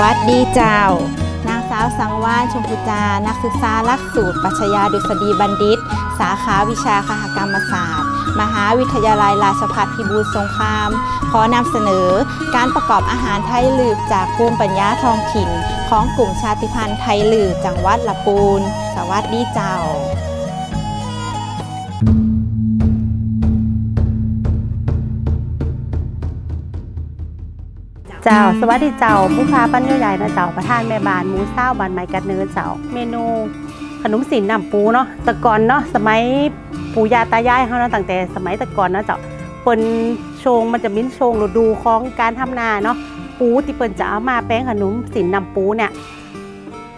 วัสดีเจ้า นางสาวสังวานชมพูจา นักศึกษาหลักสูตร ปัชญาดุษฎีบัณฑิต สาขาวิชาคหกรรมศาสตร์ มหาวิทยาลัยราชภัฏพิบูลสงคราม ขอนำเสนอการประกอบอาหารไทยลืบจากภูมิปัญญาท้องถิ่น ของกลุ่มชาติพันธุ์ไทยลืบจังหวัดละปูน สวัสดีเจ้า เจ้า สวัสดีเจ้าผู้ค้าปั้นย่อยใหญ่นะเจ้าประธานแม่บ้านหมูเศร้าบานไม้กัดเนื้อเจ้า เมนูขนมสินน้ำปูเนาะต่ก่อนเนาะสมัยปู่ย่าตายายเขาเนาะตั้งแต่สมัยต่ก่อนเนาะเจ้าเปิ้นชงมันจะมิ้นชงฤดูของการทำนาเนาะปูที่เปิ้นจะเอามาแป้งขนมสินน้ำปูเนี่ย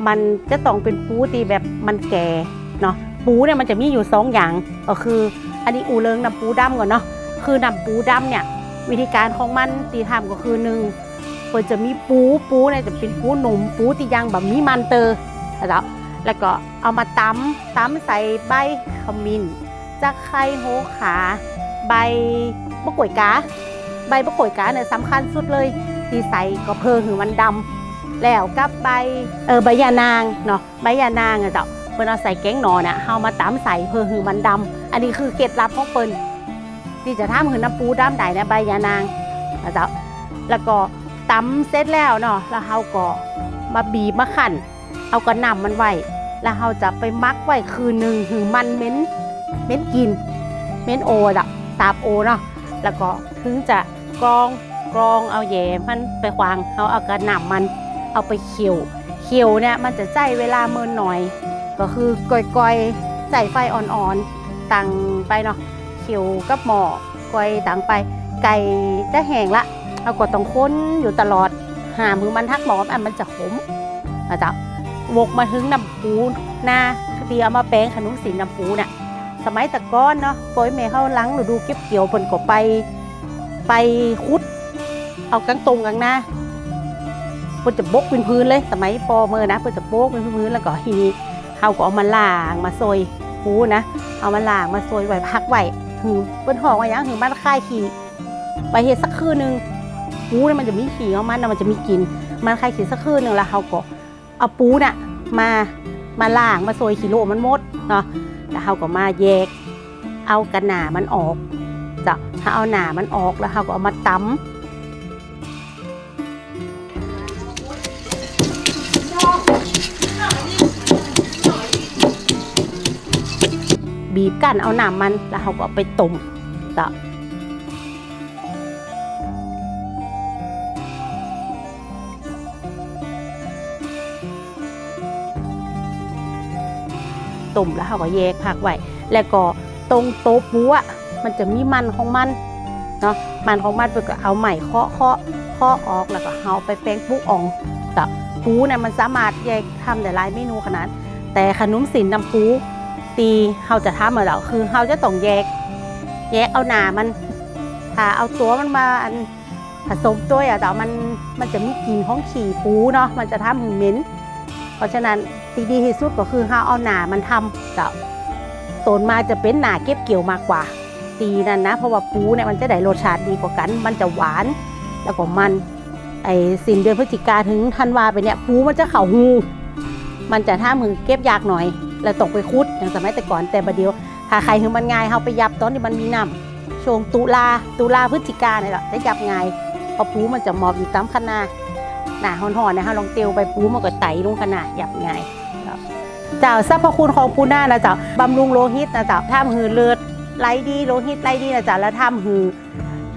มันจะต้องเป็นปูที่แบบมันแก่เนาะปูเนี่ยมันจะมีอยู่สองอย่างก็คือ อันนี้อูเลิงน้ำปูดำก่อนเนาะคือน้ำปูดำเนี่ย วิธีการของมันตีทำก็คือหนึ่งเปิดจะมีปูปูเนี่ยจะเป็นปูหนุ่มปูที่ยังแบบมีมันเตอร์นะครับแล้วก็เอามาตำตำใส่ใบขมิ้นจะไคร้โหขา ใบบะกวยกา ใบบะกวยกาเนี่ยสำคัญสุดเลยที่ใส่ก็เพิ่งหือมันดำแล้วกับใบเออใบยานางเนาะใบยานางอะเจ้าเปิ้นเอาใส่แกงหนอนี่ยเอามาตำใส่เพิ่งหือมันดำอันนี้คือเคล็ดลับของเปิ้น ที่จะทำหือน้ำปูดำได้เนี่ยใบยานางนะเจ้าแล้วก็ตำเสร็จแล้วเนาะแล้วเราก็มาบีบมาขั่นเอากระนำมันไว้แล้วเราจะไปมักไว้คืนหนึ่งถึงมันเหม้นเหม้นกินเหม้นโอดะตาบโอเนาะแล้วก็ถึงจะกรองกรองเอาแย่มันไปควางเอาเอากระนำมันเอาไปเคี่ยวเคี่ยวเนี่ยมันจะใจเวลาเมินหน่อย ก็คือก่อยๆใส่ไฟอ่อนๆตังไปเนาะ คี่ยวกับหมอก่อยตังไป ไก่จะแห้งละเราก็ต้องค้นอยู่ตลอดหามือมันทักหมออันมันจะขมนะจ๊ะวกมาถึงน้ำปูหน้าที่เอามาแป้งขนมสีน้ำปูเนี่ยสมัยตะก้อนเนาะปล่อยแม่เข้าหลังหรือดูเก็บเกี่ยวเพิ่นก็ไป ไปคุด เอากางตรงกางหน้าเพิ่นจะบกเป็นพื้นเลย สมัยปอเมื่อนะเพิ่นจะโบกเป็นพื้นแล้วก็ทีนี้เขาก็เอามาล้างมาซอยปูนะ เอามาล้างมาซอยไว้พักไว้ หือเปิ้นห่อไว้หยังหือมันคายขี้ไปเฮ็ดสักคืนหนึ่งปูเนี่ยมันจะมีขี้ของมันนะมันจะมีกลิ่นมันใครขี้สักคืนหนึ่งแล้วเขาก็เอาปูน่ะมามาล่างมาโซยขี้โลมันหมดเนาะแล้วเขาก็มาแยก เอากระหนามันออกจะถ้าเอาหนามันออกแล้วเขาก็เอามาตำ บีบกันเอาหนามันแล้วเขาก็ไปต้มจะต้มแล้วเขาก็แยกผักไว้แล้วก็ตรงโต๊ะปูอะมันจะมีมันของมันเนาะมันของมันไปก็เอาใหม่เคาะเคาะเคาะออกแล้วก็เอาไปแป้งปุ๊กอ่องแต่ปูเนี่ยมันสามารถแยกทำได้หลายเมนูขนาด แต่ขนมสินน้ำปู ตีเขาจะทำมาแล้วคือเขาจะต้องแยก แยกเอาหนามัน ถ้าเอาตัวมันมาอันผสมตัวอะแต่มันมันจะมีกลิ่นของขี่ปูเนาะมันจะทำให้เหม็นเพราะฉะนั้นที่ดีที่สุดก็คือเราเอาหนามันทำเจ้าส่วนมาจะเป็นหนาเก็บเกี่ยวมากกว่า ตีนั่นนะ เพราะว่าปูเนี่ยมันจะได้รสชาติดีกว่ากัน มันจะหวานแล้วก็มันไอ้สินเดือนพฤศจิกาถึงธันวาไปเนี่ยปูมันจะเข่าหูมันจะท่ามือเก็บยากหน่อย แล้วตกไปคุดอย่างสมัยแต่ก่อนแต่บัดเดียวถ้าใครถึงมันง่ายเขาไปยับตอนที่มันมีน้ำช่วงตุลาตุลาพฤศจิกาเนี่ยแหละจะยับง่ายเพราปูมันจะหมอบอยู่ตามขนาหนาหอนๆนะคะลองเตียวไปปูมันก็ไตลงขนาดหยับงครับเจ้าสรรพคุณของปูน่านะเจ้าบำรุงโลหิตนะเจ้าท่ามหือเลือดไหลดีโลหิตไหลดีนะเจ้าแล้วท่ามหือ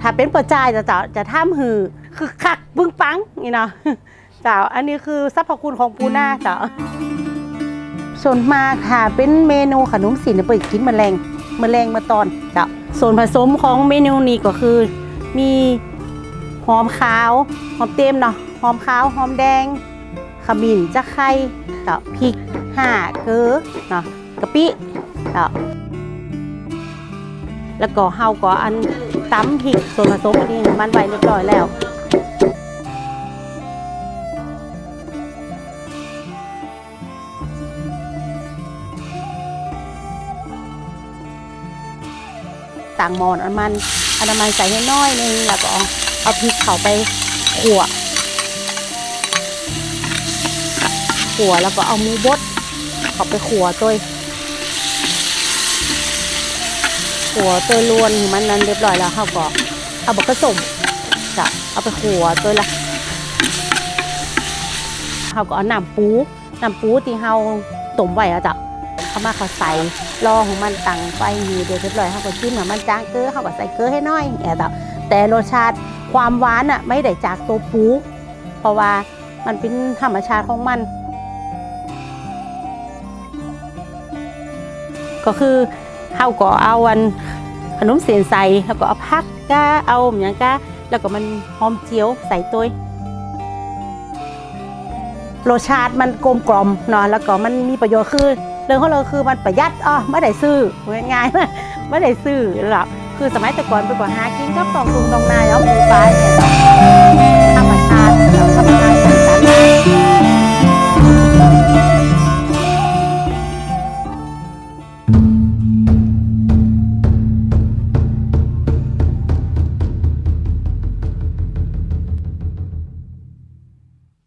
ถ้าเป็นประจายจะเจ้าจะท่ามหือคือคักบึ้งปังนี่เนาะเจ้าอันนี้คือสรรพคุณของปูน่าเจ้า ส่วนมากค่ะเป็นเมนูขนมสีเนี่ยเปิดกินแมลงแมลงมาตอนเจ้าส่วนผสมของเมนูนี้ก็คือ มีหอมขาวหอมเต็มเนาะหอมขาวหอมแดง ขมิ้นจะไข่เต่อพริกห่าเกลือเนาะกะปิเต่อแล้วก็เฮาก็อันตำพริกส่วนผสมอันนี้มันไว้เรียบร้อยแล้ว ต่างหมอนอันมันอนามัยใส่ให้น้อยนึงแล้วก็เอาพริกเขาไปขั่วขัวแล้วก็เอามูบดเขาไปขัวตัวขัวตัวลวนมันนั้นเรียบร้อยแล้วเขาก็เอาบักกระสมจะเอาไปขัวตัวละเขาก็เอาน้ำปูน้ำปูที่เขาต้มไว้อะจ้ะ เขามาเขาใส่รอของมันตั้งไฟมีเดี๋ยวเรียบร้อยเขาก็จิ้มเหมือนมันจางเกลือเขาก็ใส่เกลือให้น้อยแอบแต่รสชาติความหวานอะไม่ได้จากตัวปูเพราะว่ามันเป็นธรรมชาติของมัน ก็คือเฮาก็เอาวันขนมเสียนใส่แล้วก็เอาผักก้าเอาอย่างก้าแล้วก็มันหอมเจียวใส่ตัวรสชาติมันกลมกล่อมเนาะแล้วก็มันมีประโยชน์คือ เรื่องของเราคือมันประหยัดอ๋อไม่ได้ซื้อง่ายๆไม่ได้ซื้อหรอกคือสมัยแต่ก่อนไปกว่าหากินก็ตองตุงตองนายเอาหมูปลาเนี่ยธรรมชาติธรรมชาติ